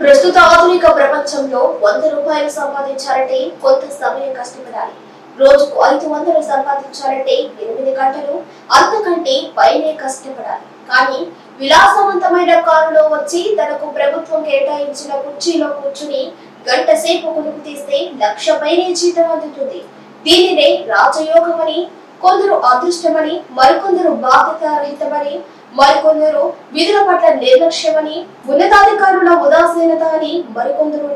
ప్రస్తుత ఆధునిక ప్రపంచంలో వంద రూపాయలు సంపాదించాలంటే కొంత సమయం కష్టపడాలి. రోజుకు ఐదు వందలు సంపాదించాలంటే ఎనిమిది గంటలు అంతకంటే పైనే కష్టపడాలి. కానీ విలాసవంతమైన కారులో వచ్చి తనకు ప్రభుత్వం కేటాయించిన కుర్చీలో కూర్చుని గంట సేపు కొనుక్కు తీస్తే లక్ష పైనే జీతం అందుతుంది. దీనినే రాజయోగమని కొందరు అదృష్టమని మరికొందరు బాధ్యతారహితమని మరికొందరు విధుల పట్ల నిర్లక్ష్యమని ఉన్నతాధికారుల ఉదాసీనత అని మరికొందరు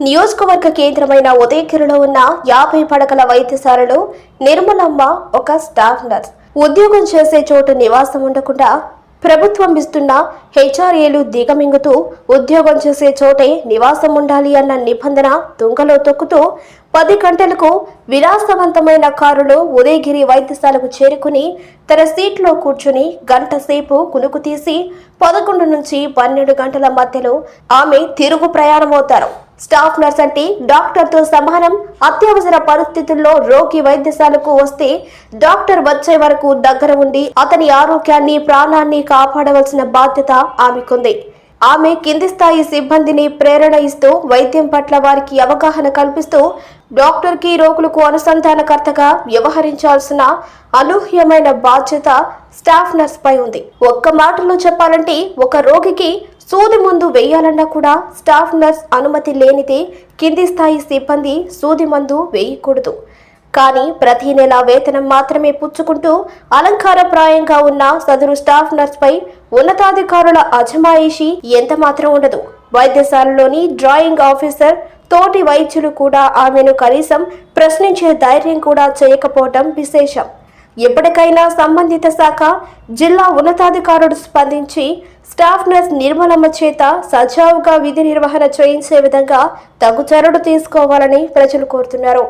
నియోజకవర్గ కేంద్రమైన ఉదయగిరిలో ఉన్న యాభై పడకల వైద్యశాలలో నిర్మలమ్మ ఒక స్టాఫ్ నర్స్. ఉద్యోగం చేసే చోటు నివాసం ఉండకుండా ప్రభుత్వం ఇస్తున్న హెచ్ఆర్ఏలు దిగమింగుతూ ఉద్యోగం చేసే చోటే నివాసం ఉండాలి అన్న నిబంధన తుంగలో తొక్కుతూ పది గంటలకు విలాసవంతమైన కారులో ఉదయగిరి వైద్యశాలకు చేరుకుని తన సీట్లో కూర్చుని గంట సేపు కునుకు తీసి పదకొండు నుంచి పన్నెండు గంటల మధ్యలో ఆమె తిరుగు ప్రయాణమవుతారు. స్టాఫ్ నర్స్ అంటే డాక్టర్తో సమానం. అత్యవసర పరిస్థితుల్లో రోగి వైద్యశాలకు వస్తే డాక్టర్ వచ్చే వరకు దగ్గర ఉండి అతని ఆరోగ్యాన్ని ప్రాణాన్ని కాపాడవలసిన బాధ్యత ఆమెకుంది. ఆమె కింది స్థాయి సిబ్బందిని ప్రేరణ ఇస్తూ వైద్యం పట్ల వారికి అవగాహన కల్పిస్తూ డాక్టర్కి రోగులకు అనుసంధానకర్తగా వ్యవహరించాల్సిన అనూహ్యమైన బాధ్యత స్టాఫ్ నర్స్ పై ఉంది. ఒక్క మాటలో చెప్పాలంటే ఒక రోగికి సూది మందు వేయాలన్నా కూడా స్టాఫ్ నర్స్ అనుమతి లేనిదే కింది స్థాయి సిబ్బంది సూది మందు వేయకూడదు. కానీ ప్రతి నెల వేతనం మాత్రమే పుచ్చుకుంటూ అలంకారప్రాయంగా ఉన్న సదరు స్టాఫ్ నర్స్పై ఉన్నతాధికారుల అజమాయిషీ ఎంత మాత్రం ఉండదు. వైద్యశాలలోని డ్రాయింగ్ ఆఫీసర్ తోటి వైద్యులు కూడా ఆమెను కనీసం ప్రశ్నించే ధైర్యం కూడా చేయకపోవడం విశేషం. ఎప్పటికైనా సంబంధిత శాఖ జిల్లా ఉన్నతాధికారుడు స్పందించి స్టాఫ్ నర్స్ నిర్మలమ్మ చేత సజావుగా విధి నిర్వహణ చేయించే విధంగా తగు చర్యలు తీసుకోవాలని ప్రజలు కోరుతున్నారు.